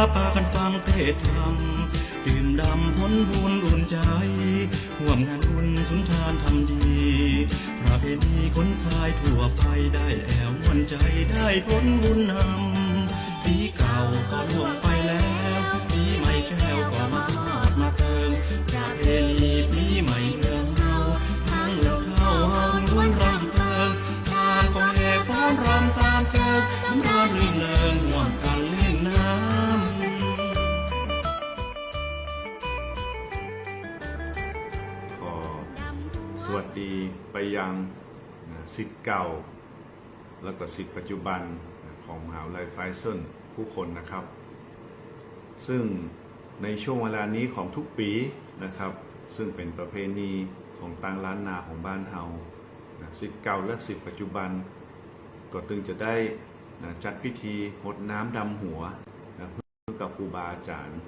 ป่าปากันฟังเทศธรรมดื่มดำพ้นบุญอุ่นใจห่วมงานอุ่นสุนทานทำดีพระเพณีคนชายทั่วไปได้แอวมวนใจได้พ้นบุญนำปีเก่าก็ล่วงไป ยังนะสิทธิ์เก่า แล้วก็สิทธิ์ปัจจุบันของมหาวิทยาลัยไฟเซนผู้คนนะครับ ซึ่งในช่วงเวลานี้ของทุกปีนะครับ ซึ่งเป็นประเพณีของต่างล้านนาของบ้านเฮาสิทธิ์เก่าและสิทธิ์ปัจจุบัน ก็ตึงจะได้นะจัดพิธีหดน้ำดำหัวนะเพื่อกับครูบาอาจารย์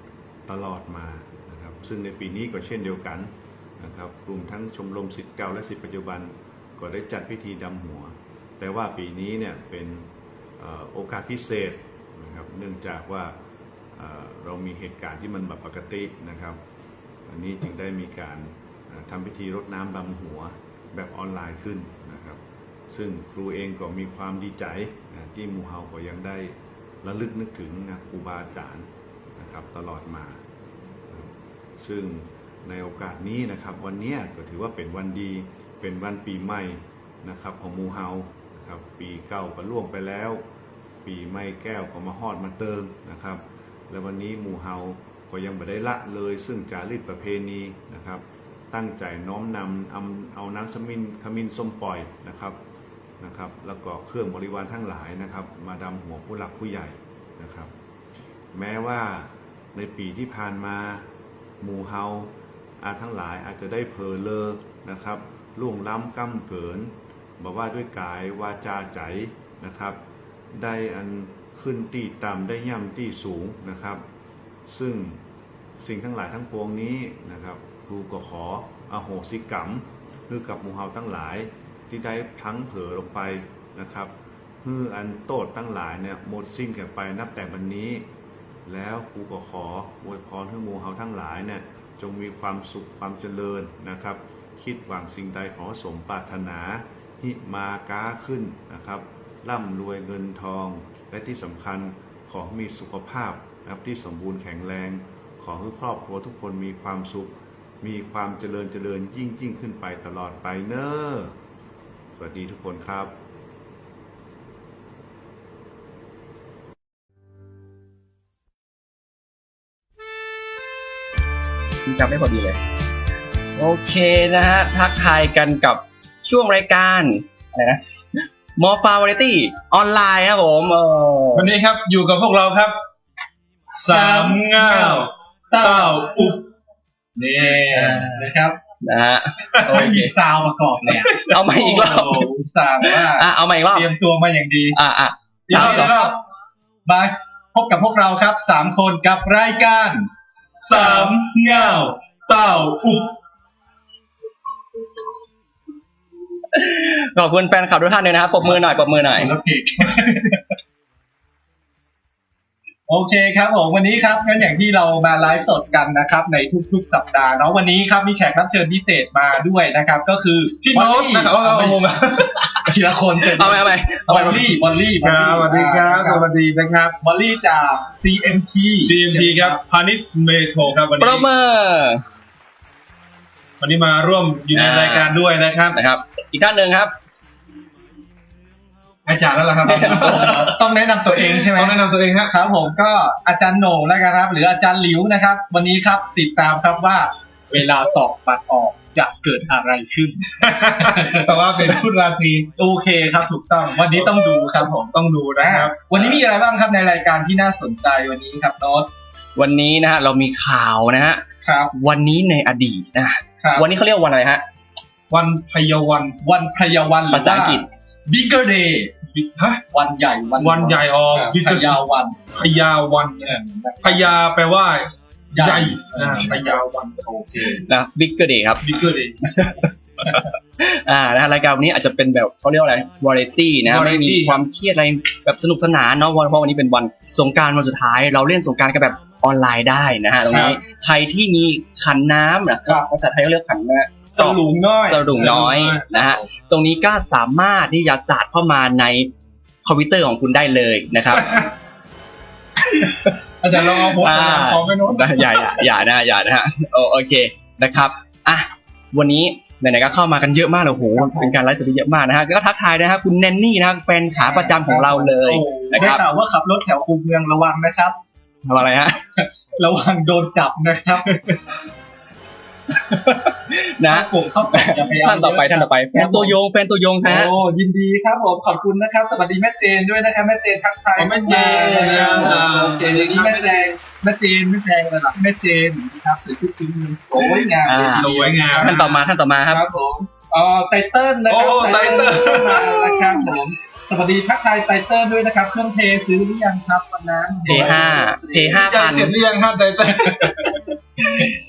ตลอดมานะครับ ซึ่งในปีนี้ก็เช่นเดียวกันนะครับ กลุ่มทั้งชมรมสิทธิ์เก่าและสิทธิ์ปัจจุบัน ก็ได้จัดพิธีดำหัว แต่ว่าปีนี้เนี่ยเป็นอโอกาสพิเศษนะครับเนื่องจากว่าเเรามีเหตุการณ์ที่มันแบบปกตินะครับ อันนี้จึงได้มีการทำพิธีรดน้ำดำหัวแบบออนไลน์ขึ้นนะครับ ซึ่งครูเองก็มีความดีใจนะที่มูเฮาก็ยังได้ระลึกนึกถึงนะครูบาอาจารย์นะครับตลอดมานะซึ่ง ในโอกาสนี้นะครับ วันนี้ก็ถือว่าเป็นวันดีเป็นวันปีใหม่นะครับของมูเฮานะครับปีเก่าก็ล่วงไปแล้ว ปีใหม่แก้วก็มาฮอดมาเติมนะครับ และวันนี้มูเฮาก็ยังไม่ได้ละเลยซึ่งจารีตประเพณีนะครับ ตั้งใจน้อมนำเอาเอาน้ำสมินขมิ้นส้มปล่อยนะครับนะครับ แล้วก็เครื่องบริวารทั้งหลายนะครับ มาดำหัวผู้หลักผู้ใหญ่นะครับ แม้ว่าในปีที่ผ่านมาหมู่เฮา อาทั้งหลายอาจจะได้เพลอเลอนะครับล่วงล้ำก้ำเกินบอกว่าด้วยกายวาจาใจนะครับ ได้อันขึ้นตีต่ำได้ย่ำตีสูงนะครับ ซึ่งสิ่งทั้งหลายทั้งปวงนี้นะครับครูก็ขออโหสิกรรมคือกับหมู่เฮาทั้งหลายที่ได้พลังเผลอลงไปนะครับเพื่ออันโตดทั้งหลายเนี่ยหมดสิ้นกันไปนับแต่วันนี้ แล้วครูก็ขออวยพรให้หมู่เฮาทั้งหลายเนี่ย จงมีความสุขความเจริญนะครับ คิดหวังสิ่งใดขอสมปรารถนาหิมาก้าขึ้นนะครับร่ำรวยเงินทอง และที่สำคัญขอมีสุขภาพนะครับที่สมบูรณ์แข็งแรง ขอให้ครอบครัวทุกคนมีความสุข มีความเจริญเจริญยิ่งยิ่งขึ้นไปตลอดไปเนอสวัสดีทุกคนครับ จำได้พอดีเลย โอเคนะฮะ ทักทายกันกับช่วงรายการอะไรนะมอฟาวาไรตี้ออนไลน์ครับผมเออวันนี้ครับอยู่กับพวกเราครับสามเงาเต้าอุบนี่นะครับนะฮะโอไม่เคมีซาวมาก่อนเลยะเอามาอีกรอบโโหสาวว่าอะเอามาอีกรอบเตรียมตัวมาอย่างดี อะอะอีกสารมอบต่อีอกรอบมาพบกับพวกเราครับสามคนกับรายการ สามเงาเต้าอุบขอบคุณแฟนคลับทุกท่านเลยนะครับปรบมือหน่อยปรบมือหน่อย แล้วเพก โอเคครับผมวันนี้ครับงั้นอย่างที่เรามาไลฟ์สดกันนะครับ ในทุกๆ สัปดาห์เนาะวันนี้ครับมีแขกรับเชิญพิเศษมาด้วยนะครับ ก็คือพี่โน้ตนะครับเอาไม่เอาเอาทีละคนเสร็จเอาไปเอาไปบอลลี่บอลลี่ครับสวัสดีครับสวัสดีนะครับบอลลี่จาก CMT CMT ครับพาณิชย์เมโทรครับวันปรนี้บมือวันนี้มาร่วมอยู่ในอ่ารรายการด้วยนะครับนะครับ อีกท่านหนึ่งครับอาจารย์แล้วล่ะครับ ต้องแนะนำตัวเองใช่ไหมต้องแนะนำตัวเองฮะครับผมก็อาจารย์โหน่งแล้วกันครับ หรืออาจารย์หลิวนะครับ วันนี้ครับติดตามครับว่า เวลาตอกบัตรออกจะเกิดอะไรขึ้น แต่ว่าเป็นชุดราตรีโอเคครับถูกต้อง วันนี้ต้องดูครับผมต้องดูนะครับ วันนี้มีอะไรบ้างครับในรายการที่น่าสนใจวันนี้ครับโน้ตวันนี้นะฮะเรามีข่าวนะฮะครับวันนี้ในอดีตนะครับวันนี้เขาเรียกวันอะไรฮะ วันพยวันวันพยวันหรืภาษาอังกฤษ bigger day ฮะวันใหญ่วันใหญ่ออกพยาวันพยาวันเนี่ยพยาแปลว่า ใหญ่นะพยาวันโอเคนะ Bigger Day ครับบิ๊กเกอร์เลยอ่านะฮะรายการวันนี้อาจจะเป็นแบบเขาเรียกว่าอะไรวาไรตี้นะฮะ Variety ไม่มีความเครียดอะไรแบบสนุกสนานเนาะเพราะเพราะวันนี้เป็นวันสงกรารวันสุดท้าย เราเล่นสงกรารกันแบบออนไลน์ได้นะฮะตรงนี้ใครที่มีขันน้ำนะครับภาษาไทยก็เรียกขันนะ สลุงน้อยสรุงน้อยนะฮะตรงนี้ก็สามารถที่จะสาดเข้ามาในคอมพิวเตอร์ของคุณได้เลยนะครับอาจารย์ลองเอาโพสต์อ่าพร้อมไปโน้นอย่าอย่าอย่านะอย่านะฮะโอโอเคนะครับอะวันนี้ไหนๆก็เข้ามากันเยอะมากเลยโอ้โหเป็นการไลฟ์สดที่เยอะมากนะฮะก็ทักทายนะฮะคุณแนนนี่นะครับแฟนขาประจำของเราเลยโอ้นะได้ครับข่าวว่าขับรถแถวคูเมืองระวังนะครับทำอะไรฮะระวังโดนจับนะครับ นะกลุ่มเข้ากล่องอย่าไปเท่านต่อไปท่านต่อไปแฟนตัวยงแฟนตัวยงฮะโอ้ยินดีครับผมขอบคุณนะครับ สวัสดีแม่เจนด้วยนะครับแม่เจนทักทายอ๋อแม่เจนนะครับอ่าโอเคเดี๋ยวนี้แม่เจนแม่เจนแม่แจงระดับแม่เจนนะครับใส่ชุดพื้นเมืองสวยงามอ่าสวยงามท่านต่อมาท่านต่อมาครับครับผมเอ่อไตเติ้ลนะครับโอ้ไตเติ้ลมานะครับผมสวัสดีทักทายไตเติ้ลด้วยนะครับ เครื่องเทซื้อหรือยังครับวันนั้นเทห้าเทห้าใจพันเสร็จหรือยังฮะไตเติ้ล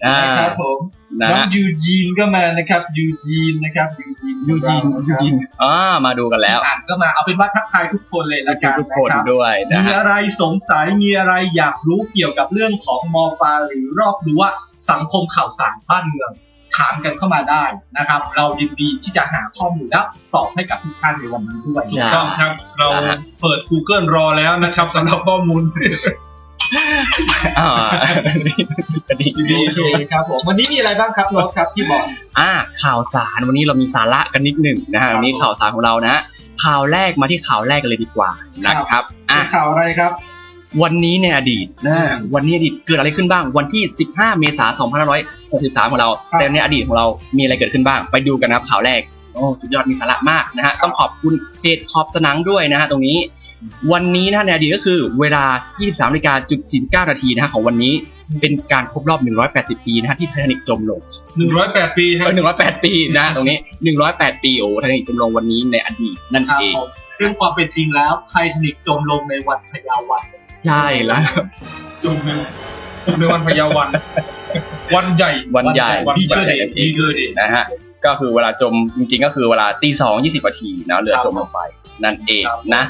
อ่านะครับผม นะน้องฮะยูจีนก็มานะครับยูจีนนะครับยูจีนยูจินยูจินอ่ามาดูกันแล้วอ่านก็มาเอาเป็นว่าทักทายทุกคนเลยละกันทุกนะคนครับด้วยนะมีฮะอะไรสงสัยมีอะไรอยากรู้เกี่ยวกับเรื่องของมอฟาหรือรอบรั้วสังคมข่าวสารบ้านเมือง ถามกันเข้ามาได้นะครับ เรายินดีที่จะหาข้อมูลและตอบให้กับทุกท่านในวันนี้ด้วยใช่ต้องครับ เรานะฮะเปิด Google รอแล้วนะครับสำหรับข้อมูล อ่าดีดีโอเคครับผมวันนี้มีอะไรบ้างครับรถครับที่บอกอ่าข่าวสารวันนี้เรามีสาระกันนิดหนึ่งนะฮะครับวันนี้ข่าวสารของเรานะฮะข่าวแรกมาที่ข่าวแรกกันเลยดีกว่านะครับอะข่าวอะไรครับ วันนี้ในอดีตนะวันนี้อดีตเกิดอะไรขึ้นบ้าง วันที่ 15 เมษายน 2563 ของเราครับแต่ในอดีตของเรามีอะไรเกิดขึ้นบ้าง ไปดูกันนะครับข่าวแรกโอ้สุดยอดมีสาระมากนะฮะต้องขอบคุณเพจขอบสนังด้วยนะฮะตรงนี้ วันนี้นะฮะในอดีตก็คือเวลา 23นาฬิกาจุด49 นาทีนะฮะของวันนี้เป็นการครบรอบ 180 ปีนะฮะที่ไททานิกจมลง 108 ปีครับหนึ่งร้อยแปดปีนะตรงนี้หนึ่งร้อยแปดปีโอ้ไททานิกจมลงวันนี้ในอดีตนั่นครับเอง ผมซึ่งความเป็นจริงแล้วไททานิกจมลงในวันพยาวันใช่แล้ว จมในในวันพยาวัน วันใหญ่วันใหญ่วันดีใหญ่เกอร์เดย์ดีเกอร์เดย์นะฮะก็คือเวลาจมจริงๆก็คือเวลาตีสองยี่สิบนาทีนะเรือจมลงไปนั่นเองนะ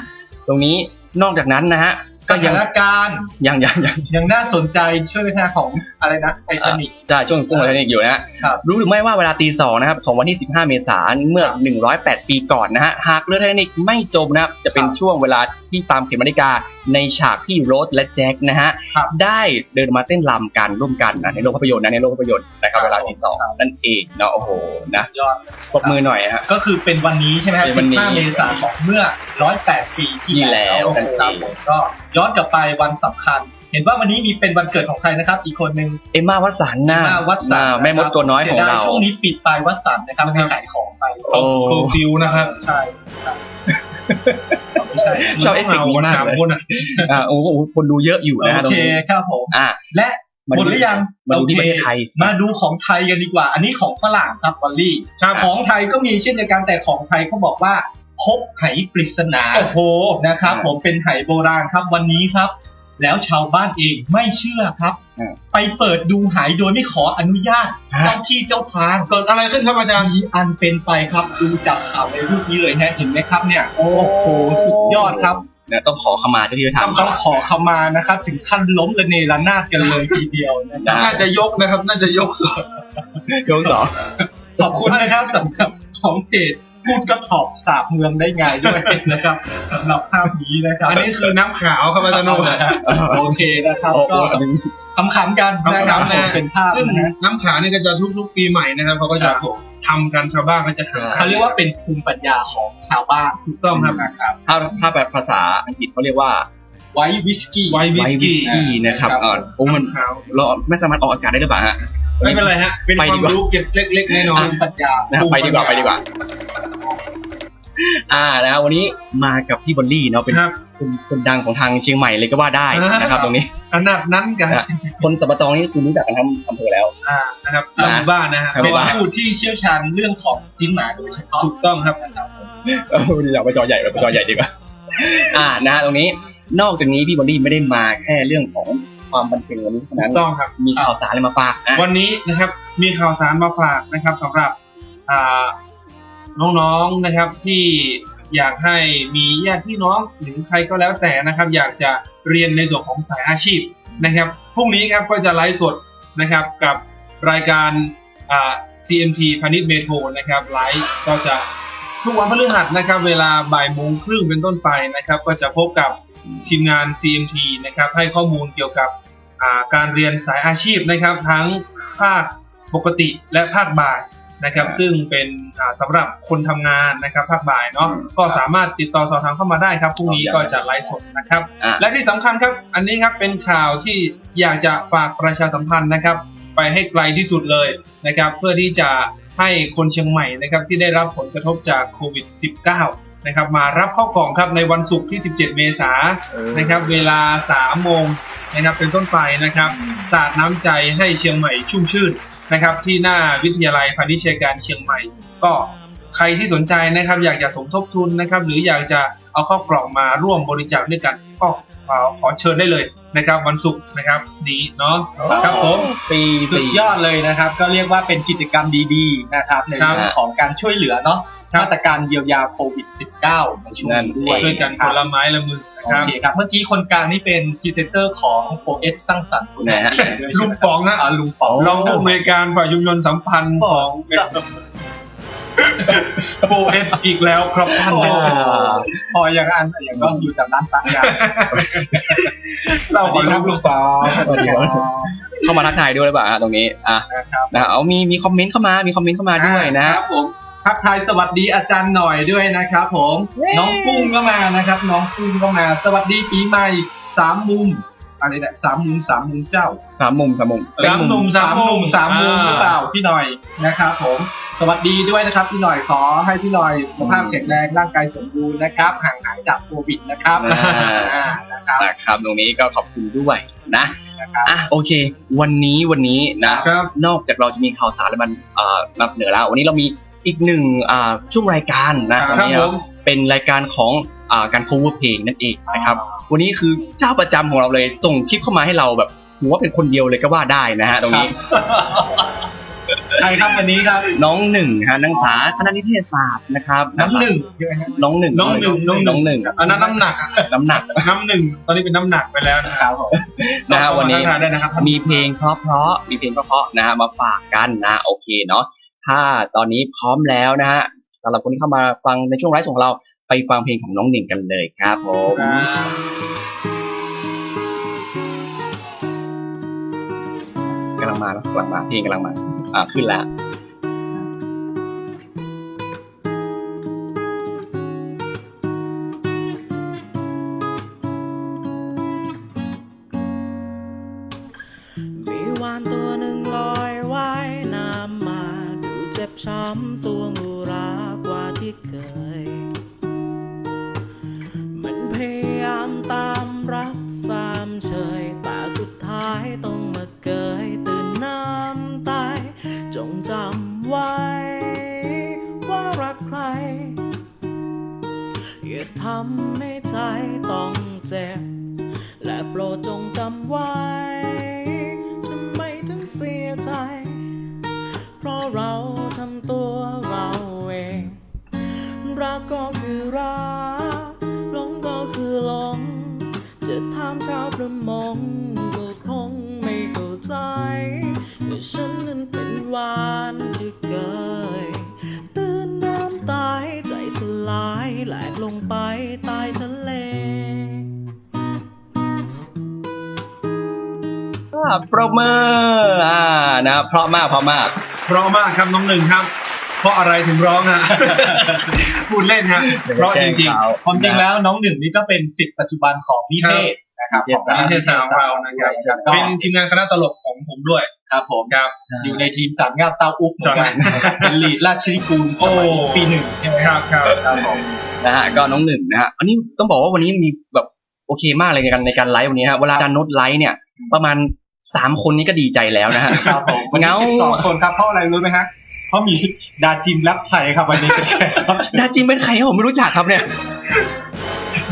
ตรงนี้นอกจากนั้นนะฮะสก็ยัถางนการณ์ยังยังยังยังน่าสนใจช่วยพัฒนาของอะไรนะไททานิกใช่ช่วงช่วงไททานิกอยู่นะฮะ ครับ รู้หรือไม่ว่าเวลาตีสองนะครับของวันที่ 15 เมษายนเมื่อ 108 ปีก่อนนะฮะหากเรือไททานิกไม่จมนะครับจะเป็นครับช่วงเวลาที่ตามเข็มนาฬิกา ในฉากที่โรสและแจ็คนะฮะครับได้เดินมาเต้นรำกันร่วมกันนะในโรงภาพยนตร์นะในโรงภาพยนตร์นะครับครับเวลาตีสองนั่นเองเนาะโอ้โหนะยอดปรบมือหน่อยฮะ ก็คือเป็นวันนี้ใช่ไหมครับเป็นวันนี้15เมษายนของเมื่อ 108 ปีที่ที่แล้วโอ้โหนั่นเอง ครับผมก็ย้อนกลับไปวันสำคัญ เห็นว่าวันนี้มีเป็นวันเกิดของใครนะครับ อีกคนหนึ่งเอมมาวัตสันนะหน้าวัดสันอ่าแม่มดตัวน้อยของเราสีดช่วงนี้ปิดไปวัดสันนะครับไม่ขายของไปโอ้ เคอร์ฟิวนะครับ ใช่ครับไม่ใช่ชอบเอฟเฟกต์นี้มากสามเลยคนอะอ่าโอ้โหคนดูเยอะอยู่นะฮะตรโองเคนี้ครับผมอะและมาหมดูดหรือยังมาดูโอที่เคประเทศไทยมาดูของไทยกันดีกว่า อันนี้ของฝรั่งครับวอลลี่ครับของไทยก็มีเช่นเดียวกันแต่ของไทยเขาบอกว่าพบไหปริศนาโอ้โหนะครับอ่าผมเป็นไหโบราณครับวันนี้ครับ แล้วชาวบ้านเองไม่เชื่อครับ อ่า ไปเปิดดูไหโดยไม่ขออนุญาตฮะเจ้าที่เจ้าทางเกิดอะไรขึ้นครับอาจารย์ มีอันเป็นไปครับดูจากข่าวในรูปนี้เลยฮะเห็นไหมครับเนี่ย โอ้โหสุดยอดครับเนี่ยต้องขอขมาเจ้าที่เจ้าทาง ต้องขอขมานะครับ ถึงขั้นล้มระเนระนาดกันเลยทีเดียวนะคได้รับน่าจะยกนะครับ น่าจะยกสองยกสอง ขอบคุณนะครับสำหรับของเพจ พูดกระถอบสาบเมืองได้ไงด้วยนะครับสำหรับภาพนี้นะครับ อันนี้คือน้ำขาวครับอาจารย์โนโอเคนะครับโอ้ก็โหขำๆกันนะครับขำๆนะเป็นภาพซึ่งนะฮะน้ำขาวนี่ก็จะทุกๆปีใหม่นะครับเขาก็คจะรับผมทำกันชาวบ้านก็จะขำเขาเรียกว่าเป็นภูมิปัญญาของชาวบ้านถูกต้องครับนะครับถ้าถ้าแบบภาษาอังกฤษเขาเรียกว่าไวท์วิสกี้ไวท์วิไวสท์วิกี้สกี้นะครับครับเออโอ้มันน้ำขาวเราไม่สามารถออกอากาศได้หรือเปล่าฮะ ไม่เป็นไรฮะ เป็นไปควาดีมกว่ารู้เก็บเล็กๆน้อยภูมิปัญญานะไปดีกว่าไปดีกว่า อ่านะครับวันนี้มากับพี่บอลลี่เนาะเป็นๆครับคนคนดังของทางเชียงใหม่เลยก็ว่าได้นะครับ ตรงนี้ขนาดนั้นกันนะคนสัปปะตองนี่คุณรู้จักกันทั้งอำเภอแล้วอ่านะครับทางหมู่บ้านนะฮะครับเป็นผู้ที่เชี่ยวชาญเรื่องของจิ้นหมาโดยเฉพาะถูกต้องครับเอออยากไปจอใหญ่ไปจอใหญ่ดีกว่าอ่านะตรงนี้นอกจากนี้พี่บอลลี่ไม่ได้มาแค่เรื่องของ ความบันเทิงวันนี้เท่าถูนั้นกต้องครับ มีข่าวสารอะไรมาฝากอะวันนี้นะครับมีข่าวสารมาฝากนะครับสำหรับอ่าน้องๆนะครับที่อยากให้มีญาติพี่น้องหรือใครก็แล้วแต่นะครับ อยากจะเรียนในส่วนของสายอาชีพนะครับพรุ่งนี้ครับก็จะไลฟ์สดนะครับกับรายการอ่า CMT พาณิชย์เมโทรนะครับไลฟ์ก็จะทุกวันพฤหัสนะครับ เวลาบ่ายโมงครึ่งเป็นต้นไปนะครับ ก็จะพบกับทีมงาน CMT นะครับ ให้ข้อมูลเกี่ยวกับอ่า การเรียนสายอาชีพนะครับ ทั้งภาคปกติและภาคบ่ายนะครับ ซึ่งเป็นอ่าสำหรับคนทำงานนะครับภาคบ่ายเนาะก็สามารถติดต่อสอบถามเข้ามาได้ครับพรุ่งนี้ก็จะไลฟ์สดนะครับอะและที่สำคัญครับ อันนี้ครับเป็นข่าวที่อยากจะฝากประชาสัมพันธ์นะครับ ไปให้ไกลที่สุดเลยนะครับ เพื่อที่จะให้คนเชียงใหม่นะครับที่ได้รับผลกระทบจากโควิด -19 นะครับมารับเข้ากล่องครับในวันศุกร์ที่ 17 เมษายนนะครับเวลา 3 โมง นะครับเป็นต้นไปนะครับสาดน้ำใจให้เชียงใหม่ชุ่มชื่นนะครับที่หน้าวิทยาลัยพาณิชยการเชียงใหม่ ก็ใครที่สนใจนะครับ อยากจะสมทบทุนนะครับ หรืออยากจะเอาข้ากล่องมาร่วมบริจาคด้วยกัน ก็ขอขอเชิญได้เลยนะครับ วันศุกร์นะครับนี้เนาะครับผมปีสุดยอดเลยนะครับ ก็เรียกว่าเป็นกิจกรรมดีๆนะครับในเรื่องของการช่วยเหลือเนาะ มาตรการเยียวยาโควิด -19 ในช่วงนี้ด้วยช่วยกันคครับนละไม้ละมือนะโอครับเคครับ เมื่อกี้คนกลางนี่เป็นพรีเซนเตอร์ของโ o เอสสร้างสรรค์คุณนะฮะด้วยลุงป๋องฮะอ่าลุงป๋องรองผู้อำนวยการฝ่ายยุงยนต์สัมพันธ์ของโปเอสอีกแล้วครับท่านโอ้พออย่างอันอย่างก็อยู่แต่ร้านตักยาเราขอรับลุงป๋องสวัสดีครับเข้ามาทักทายด้วยหรือเปล่าฮะตรงนี้อะนะครับนะเอามีมีคอมเมนต์เข้ามามีคอมเมนต์เข้ามาด้วยนะคฮะรับผม ทักทายสวัสดีอาจารย์หน่อยด้วยนะครับผม น้องกุ้งก็มานะครับ น้องกุ้งก็มา สวัสดีปีใหม่สามมุมอะไรเนี่ยสามมุมสามมุมเจ้าสามมุมสามมุมสามหนุ่มสาสามมมุมุมมสามมุมหรือเปล่าพี่หน่อยนะครับผมสวัสดีด้วยนะครับพี่หน่อยขอให้พี่หน่อยสุขภาพแข็งแรงร่างกายสมบูรณ์นะครับห่างหายจากโควิดนะครับอ่าอ่านะครับนะครับตรงนี้ก็ขอบคุณด้วยนะนะครับอะโอเค วันนี้วันนี้นะครับนอกจากเราจะมีข่าวสารและมันเอ่อนำเสนอแล้ว วันนี้เรามี อีกหนึ่งอ่าช่วงรายการนะตอนนี้ครับเนาะผมเป็นรายการของอ่าการ cover เพลงนั่นเองนะครับวันนี้คือเจ้าประจำของเราเลยส่งคลิปเข้ามาให้เราแบบผมว่าเป็นคนเดียวเลยก็ว่าได้นะฮะตรงนี้ ใครครับวันนี้ครับน้องหนึ่งนะฮะนักศึกษาคณะนิเทศศาสตร์นะครับน้ำหนึ่งใช่ไหมครับ น้องหนึ่งน้องหนึ่งน้น้อองงหหนึ่นึ่งงอันนั้นน้ำหนักอะน้ำหนักน้ำหนึ่งตอนนี้เป็นน้ำหนักไปแล้วนะคครับรับผมนะฮะวันนี้ทักทายได้นะครับ มีเพลงเพราะๆมีเพลงเพราะๆนะฮะมาฝากกันนะโอเคเนาะ ถ้าตอนนี้พร้อมแล้วนะฮะสำหรับคนที่เข้ามาฟังในช่วงไลฟ์ของเราไปฟังเพลงของน้องหนึ่งกันเลยครับผมกำลังมาแล้วกำลังมาเพลงกำลังมา อ่าขึ้นแล้ว ปรบมืออ่านะเพราะมากเพราะมากเพราะมากครับน้องหนึ่งครับ เพราะอะไรถึงร้องฮะ พูดเล่นฮะเพราะจริงๆความจริงแล้วน้องหนึ่งนี่ก็เป็นสิทธิ์ปัจจุบันของนิเทศนะครับนิเทศศาสตร์นิเทศศาสตร์ของเรานะครับก็เป็นทีมงานคณะตลกของผมด้วยครับผมครับอยู่ในทีมสามงามเต้าอุ๊บเหมือนกันสามเป็นลีดราชนิกูลสมัยโอ้ปีหนึ่งใช่ไหมครับครับครับผมนะฮะก็น้องหนึ่งนะฮะอันนี้ต้องบอกว่าวันนี้มีแบบโอเคมากเลยในการในการไลฟ์วันนี้ฮะเวลาอาจารย์นุชไลฟ์เนี่ยประมาณ สามคนนี้ก็ดีใจแล้วนะฮะครับผมวันนี้เงาสิบสองคนครับเพราะอะไรรู้ไหมฮะเพราะมีดาจิมแรปไทยครับวันนี้เป็นแขกรับเชิญดาจิมเป็นใครครับผมไม่รู้จักครับเนี่ย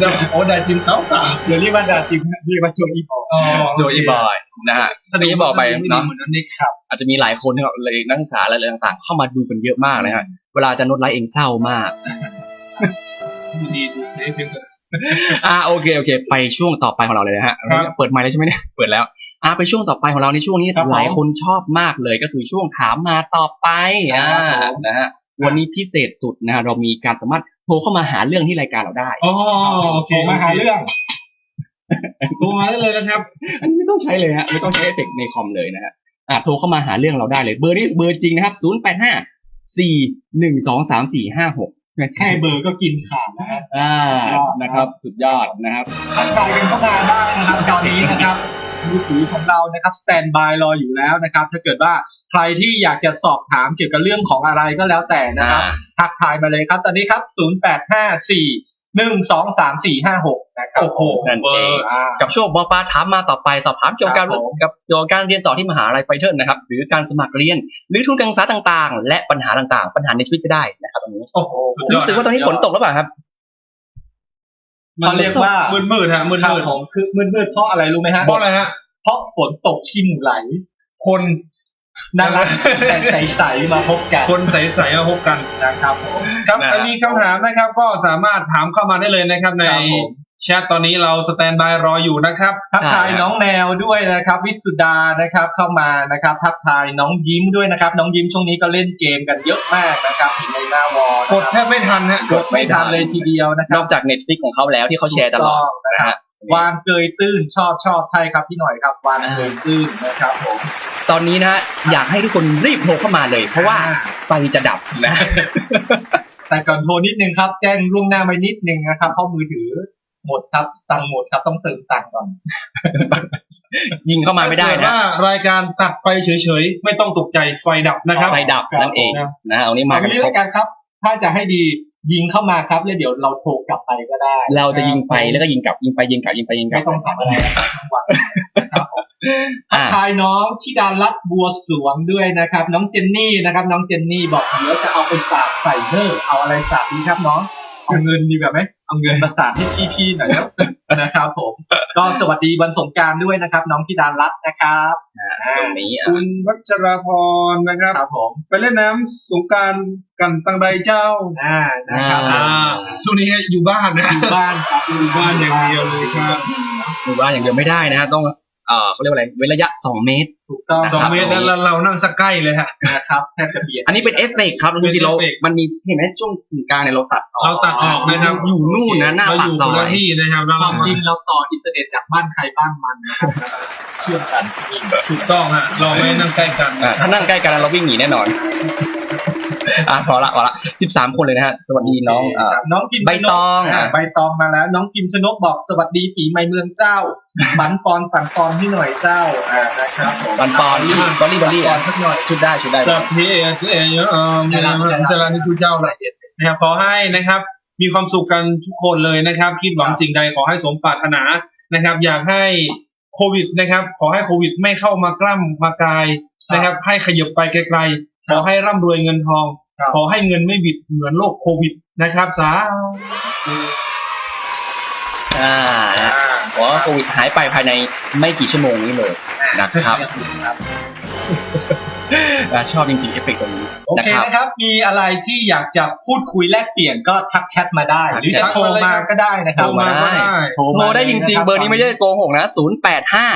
ดาโอ้ดาจิมเขาตาเดี๋ยวเรียกว่าดาจิมเรียกว่าโจอีบอลอ๋อโจอีบอยนะฮะที่จะบอกไปไม่ดีเนาะเหมือนนั้นนี่ครับอาจจะมีหลายคนที่เขาเลยนักศึกษาอะไรต่างๆ เข้ามาดูกันเยอะมากนะฮะเวลาจะโนดไลฟ์เองเศร้ามากดูดีดูเซฟเพียงแต่ อ่าโอเคโอเค ไปช่วงต่อไปของเราเลยนะฮะครับเปิดไมค์แล้วใช่ไหมเนี่ยเปิดแล้ว อ่าไปช่วงต่อไปของเราในช่วงนี้หลายคนชอบมากเลยก็คือช่วงถามมาต่อไปอ่านะฮะวันนี้พิเศษสุดนะฮะเรามีการสามารถโทรเข้ามาหาเรื่องที่รายการเราได้โอ้โอเคมาหาเรื่องโทรมาได้เลยนะครับ อันนี้ไม่ต้องใช้เลยฮะไม่ต้องใช้เอฟเฟกในคอมเลยนะฮะอ่าโทรเข้ามาหาเรื่องเราได้เลยเบอร์นี้เบอร์จริงนะครับศูนย์แปดห้าสี่หนึ่งสองสามสี่ห้าหก แค่เบอร์ก็กินขาดนะฮะอ่านะครับ สุดยอดนะครับทักทายกันเข้ามาได้นะครับตอนนี้นะครับมือถือของเรานะครับสแตนบายรออยู่แล้วนะครับ ถ้าเกิดว่าใครที่อยากจะสอบถามเกี่ยวกับเรื่องของอะไรก็แล้วแต่นะครับอ่าทักทายมาเลยครับ ตอนนี้ครับ 0 8 5 4 1 2 3 4 5 6นะครับโอ้โหนั่นเองอ่ากับช่วงบอปลาถามมาต่อไปสอบถามเกี่ยวกับครับผมกับเกี่ยวกับการเรียนต่อที่มหาลัยไฟเทิร์นนะครับ หรือการสมัครเรียน หรือทุนการศึกษาต่างๆ และปัญหาต่างๆ ปัญหาในชีวิตก็ได้นะครับตรงนี้โอ้โหสุดยอดรู้สึกว่าตอนนี้ฝนตกหรือเปล่าครับเขาเรียกว่ามืดมืดๆฮะมืดข่าวมืดของคือมืดๆเพราะอะไรรู้ไหมฮะเพราะอะไรฮะเพราะฝนตกขี้หมูไหล คน น่ารักแต่ใสๆมาพบกันคนใสๆมาพบกันนะครับผมครับนะฮะถ้ามีคำถามนะครับ ก็สามารถถามเข้ามาได้เลยนะครับในครับผม แชทตอนนี้เราสแตนบายรออยู่นะครับทักทายน้องแมวด้วยนะครับ วิสุดานะครับเข้ามานะครับ ทักทายน้องยิ้มด้วยนะครับ น้องยิ้มช่วงนี้ก็เล่นเกมกันเยอะมากนะครับเห็นในหน้าวอลกดแทบไม่ทันฮะกดไม่ทันเลยทีเดียวนะคนรัอบกจากเน็ตฟิกของเขาแล้วที่เขาแชร์ตลอดถูกงนะนะครับฮะ วานเกยตื้นชอบชอบใช่ครับพี่หน่อยครับ วานเกยตื้นนะครับผม ตอนนี้นะฮะอยากให้ทุกคนรีบโทรเข้ามาเลย เพราะว่าไฟจะดับนะ แต่ก่อนโทรนิดนึงครับ แจ้งล่วงหน้าไปนิดนึงนะครับ เพราะมือถือหมดครับตังค์หมดครับต้องเติมตังค์ก่อน ยิงเข้ามาไม่ได้ถ้เกินะว่ารายการตัดไปเฉยๆ ไม่ต้องตกใจไฟดับนะครับไฟดับนั่นเองนะเอานี้มามากันนี้ครแล้บวกันครับ ถ้าจะให้ดี ยิงเข้ามาครับ แล้วเดี๋ยวเราโทรกลับไปก็ได้ เราจะยิงไปแล้วก็ยิงกลับยิงไปยิงกลับยิงไปยิงกลัไม่บต้องทำอะไรนะครับทั้งวันนะครับผมอ่าทายน้องธิดารัตน์บัวสวงด้วยนะครับ น้องเจนนี่นะครับ น้องเจนนี่บอกเดี๋ยวจะเอาไปสาดใส่เนอร์เอาอะไรสาดดีครับน้องเอาเงินดีกว่าไหมเอาเงินมาสาดให้พี่ๆหน่อยครับนะครับผม ก็สวัสดีวันสงกรารด้วยนะครับ น้องธิดารัตน์นะครับตรงนี้อะคุณวัชราพรนะครับ ครับผมไปเล่นน้ำสงกรารกันตังใดเจ้าอ่านะครับอ่าช่วงนี้อยู่บ้านนะอยู่บ้านครับอยู่บ้านอย่างเดียวเลยครับหรือว่าอย่างเดียวไม่ได้นะฮะต้อง เอ่อเขาเรียกว่าอะไรเว้นระยะ 2 เมตร ถูกต้องสองเมตรแล้วเรานั่งสักใกล้เลยฮะนะครับแทบจะเบียด อันนี้เป็นเอฟเฟกต์ครับจริงๆเราเป็นเอฟเฟกต์ มันมีเห็นไหมช่วงกึ่งกลางเนี่ยเราตัดออกเราตัดออกนะครับอยู่นู่นนะหน้าเราปาอกยู่ซคอนละยที่นะครับเราความจริงเราต่ออินเทอร์เน็ตจากบ้านใครบ้านมันนะครับเชื่อมกัน ถูกต้องฮะเราไม่นั่งใกล้กัน อะถ้านั่งใกล้กันเราวิ่งหนีแน่นอน อะพอละพอละสิบสามคนเลยนะฮะ สวัสดีน้องเอ่อ น้องกิมใบตองอ่าใบตองมาแล้ว น้องกิมชนกบอกสวัสดีปีใหม่เมืองเจ้าปันปอนปันปอนให้หน่อยเจ้าอ่านะครับผมปันปอนลี่บอลลี่บอลลี่ปอนสักหน่อย ชุดได้ชุดได้ สัพเพเอเยอะเออมีจรานิทุเจ้าละนะครับขอให้นะครับ มีความสุขกันทุกคนเลยนะครับ คิดหวังสิ่งใดขอให้สมปรารถนานะครับ อยากให้โควิดนะครับ ขอให้โควิดไม่เข้ามากล้ำมากายนะครับ ให้ขยับไปไกลๆขอให้ร่ำรวยเงินทองครับ ขอให้เงินไม่บิดเหมือนโรคโควิดนะครับสาธุอ่านะขอให้โควิดหายไปภายในไม่กี่ชั่วโมงนี้เลยนะครับครับอะชอบจริงๆเอฟเฟกต์ตรงนี้โอนะเคครับนะครับ มีอะไรที่อยากจะพูดคุยแลกเปลี่ยนก็ทักแชทมาได้ทักหรือแชทจะโทรมาก็ได้นะคโทรับรมาก็ได้โทรโทมารได้จริงๆ เบอร์นี้ไม่ใช่โกหกนะศูนย์แปดห้า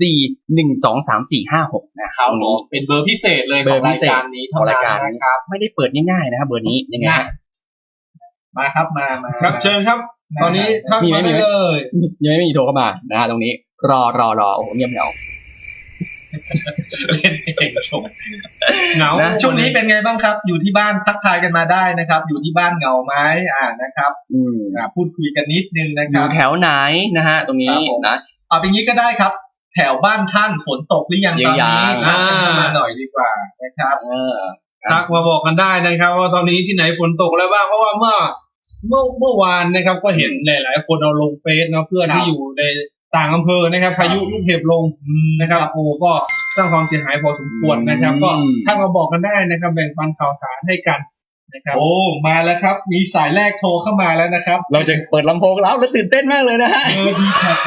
สี่หนึ่งสองสามสี่ห้าหกนะคครัรับบตรงผนี้มเป็นเบอร์พิเศษเลยเบขออร์งพิรายเศษการนี้ขเท่าองนั้รายนการนะนี้ครับ ไม่ได้เปิดง่ายๆนะครับเบอร์นี้ยังไงฮะมาครับมามาครับเชิญครับ ตอนนี้ทักมีไหมมามีได้ไหมเลยยังไม่มีโทรเข้ามานะฮะตรงนี้ รอรอรอโอ้โหเงียบเหงาเล่นเองชมเหงานะช่วงนี้เป็นไงบ้างครับ อยู่ที่บ้านทักทายกันมาได้นะครับ อยู่ที่บ้านเหงาไหมอ่านะครับ อืมอ่าพูดคุยกันนิดนึงนะอครัยู่บแถวไหนนะฮะตรงนี้ครับผมนะเอาเป็นงี้ก็ได้ครับ แถวบ้านท่านฝนตกหรือยังตอนนี้ยังทักกันเข้ามาหน่อยดีกว่านะครับ เออ ทักมาบอกกันได้นะครับ ว่าตอนนี้ที่ไหนฝนตกแล้วบ้างเพราะว่าเมื่อเมื่อเมื่อวานนะครับก็เห็นหลาย ๆ คนเอาลงเฟซเนาะเพื่อนครับที่อยู่ในต่างอำเภอนะครับพายุลูกเห็บลงนะครับโอ้ก็สร้างความเสียหายพอสมควรนะครับก็ทักมาบอกกันได้นะครับ แบ่งปันข่าวสารให้กัน นะครับโอ้มาแล้วครับ มีสายแรกโทรเข้ามาแล้วนะครับ เราจะเปิดลำโพงแล้วแล้วตื่นเต้นมากเลยนะฮะเบอร์ดีแท็ก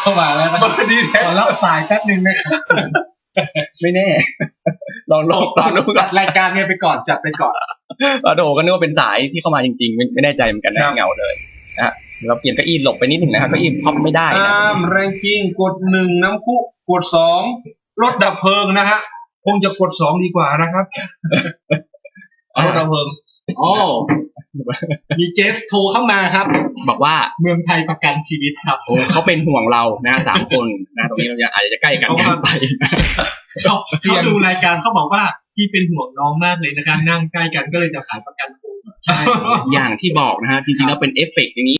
เข้ามาแล้วนะครับเบอร์ดีแท็กขอรับสายแป๊บนึงนะครับไม่แน่ลองลองลองดูก่จัอนดรายการเนี่ยไปก่อนจัดไปก่อนเราโดก็นึกว่าเป็นสายที่เข้ามาจริงๆไม่ไม่แน่ใจเหมือนกันนะเงาเลยนะฮะเราเปลี่ยนเก้าอี้หลบไปนิดหนึ่งนะครับเก้าอี้พับไม่ได้นะอามแรงกิ้งกดหนึ่งน้ำคุกดสองรถดับเพลิงนะฮะคงจะกดสองดีกว่านะครับ รถดับเพลิงโอ้มีเจสโทรเข้ามาครับ บอกว่าเมืองไทยประกันชีวิตครับโอ้เขาเป็นห่วงเรานะฮะสามคนนะตรงนี้เราจะอาจจะใกล้กันเกันไปเขาเขาดูรายการเขาบอกว่าพี่เป็นห่วงน้องมากเลยนะคะนั่งใกล้กันก็เลยจะขายประกันโควิดใช่อย่างที่บอกนะฮะจริงๆแล้วเป็นเอฟเฟกต์อย่างนี้